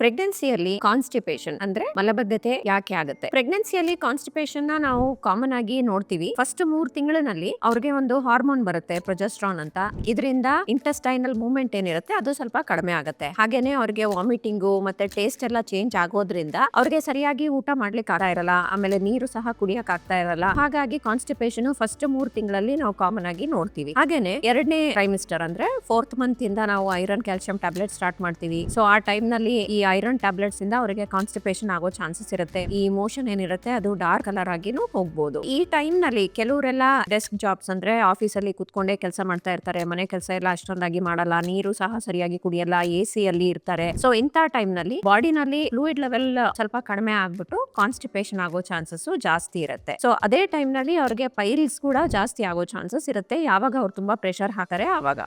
ಪ್ರೆಗ್ನೆನ್ಸಿಯಲ್ಲಿ constipation ಅಂದ್ರೆ ಮಲಬದ್ಧತೆ ಯಾಕೆ ಆಗುತ್ತೆ? ಪ್ರೆಗ್ನೆನ್ಸಿಯಲ್ಲಿ ಕಾನ್ಸ್ಟಿಪೇಷನ್ನ ನಾವು ಕಾಮನ್ ಆಗಿ ನೋಡ್ತೀವಿ. ಫಸ್ಟ್ ಮೂರ್ ತಿಂಗಳಿನಲ್ಲಿ ಅವ್ರಿಗೆ ಒಂದು ಹಾರ್ಮೋನ್ ಬರುತ್ತೆ, ಪ್ರೊಜೆಸ್ಟ್ರಾನ್ ಅಂತ. ಇದರಿಂದ ಇಂಟೆಸ್ಟೈನಲ್ ಮೂವ್ಮೆಂಟ್ ಏನಿರುತ್ತೆ, ಅದು ಸ್ವಲ್ಪ ಕಡಿಮೆ ಆಗುತ್ತೆ. ಹಾಗೇನೆ ಅವ್ರಿಗೆ ವಾಮಿಟಿಂಗು ಮತ್ತೆ ಟೇಸ್ಟ್ ಎಲ್ಲ ಚೇಂಜ್ ಆಗೋದ್ರಿಂದ ಅವ್ರಿಗೆ ಸರಿಯಾಗಿ ಊಟ ಮಾಡ್ಲಿಕ್ಕೆ ಆಗ್ತಾ ಇರಲ್ಲ, ಆಮೇಲೆ ನೀರು ಸಹ ಕುಡಿಯಕ್ ಆಗ್ತಾ ಇರಲ್ಲ. ಹಾಗಾಗಿ ಕಾನ್ಸ್ಟಿಪೇಷನ್ ಫಸ್ಟ್ ಮೂರ್ ತಿಂಗಳಲ್ಲಿ ನಾವು ಕಾಮನ್ ಆಗಿ ನೋಡ್ತೀವಿ. ಹಾಗೇನೆ ಎರಡನೇ ಟ್ರೈಮಿಸ್ಟರ್ ಅಂದ್ರೆ ಫೋರ್ತ್ ಮಂತ್ ಇಂದ ನಾವು ಐರನ್ ಕ್ಯಾಲ್ಸಿಯಂ ಟ್ಯಾಬ್ಲೆಟ್ ಸ್ಟಾರ್ಟ್ ಮಾಡ್ತೀವಿ. ಸೊ ಆ ಟೈಮ್ನಲ್ಲಿ ಈ ಐರನ್ ಟ್ಯಾಬ್ಲೆಟ್ಸ್ ಇಂದ ಅವರಿಗೆ ಕಾನ್ಸ್ಟಿಪೇಷನ್ ಆಗೋ ಚಾನ್ಸಸ್ ಇರುತ್ತೆ. ಈ ಮೋಷನ್ ಏನಿರುತ್ತೆ ಅದು ಡಾರ್ಕ್ ಕಲರ್ ಆಗಿನೂ ಹೋಗ್ಬೋದು. ಈ ಟೈಮ್ನಲ್ಲಿ ಕೆಲವರೆಲ್ಲ ಡೆಸ್ಕ್ ಜಾಬ್ಸ್ ಅಂದ್ರೆ ಆಫೀಸ್ ಅಲ್ಲಿ ಕುತ್ಕೊಂಡೇ ಕೆಲಸ ಮಾಡ್ತಾ ಇರ್ತಾರೆ. ಮನೆ ಕೆಲಸ ಎಲ್ಲ ಅಷ್ಟೊಂದಾಗಿ ಮಾಡಲ್ಲ. ನೀರು ಸಹ ಸರಿಯಾಗಿ ಕುಡಿಯಲ್ಲ. ಎ ಅಲ್ಲಿ ಇರ್ತಾರೆ. ಸೊ ಇಂಥ ಟೈಮ್ನಲ್ಲಿ ಬಾಡಿನಲ್ಲಿ ಫ್ಲೂಯಿಡ್ ಲೆವೆಲ್ ಸ್ವಲ್ಪ ಕಡಿಮೆ ಆಗ್ಬಿಟ್ಟು ಕಾನ್ಸ್ಟಿಪೇಷನ್ ಆಗೋ ಚಾನ್ಸಸ್ ಜಾಸ್ತಿ ಇರುತ್ತೆ. ಸೊ ಅದೇ ಟೈಮ್ನಲ್ಲಿ ಅವ್ರಿಗೆ ಪೈಲ್ಸ್ ಕೂಡ ಜಾಸ್ತಿ ಆಗೋ ಚಾನ್ಸಸ್ ಇರುತ್ತೆ. ಯಾವಾಗ ಅವ್ರು ತುಂಬಾ ಪ್ರೆಷರ್ ಹಾಕರೆ ಆವಾಗ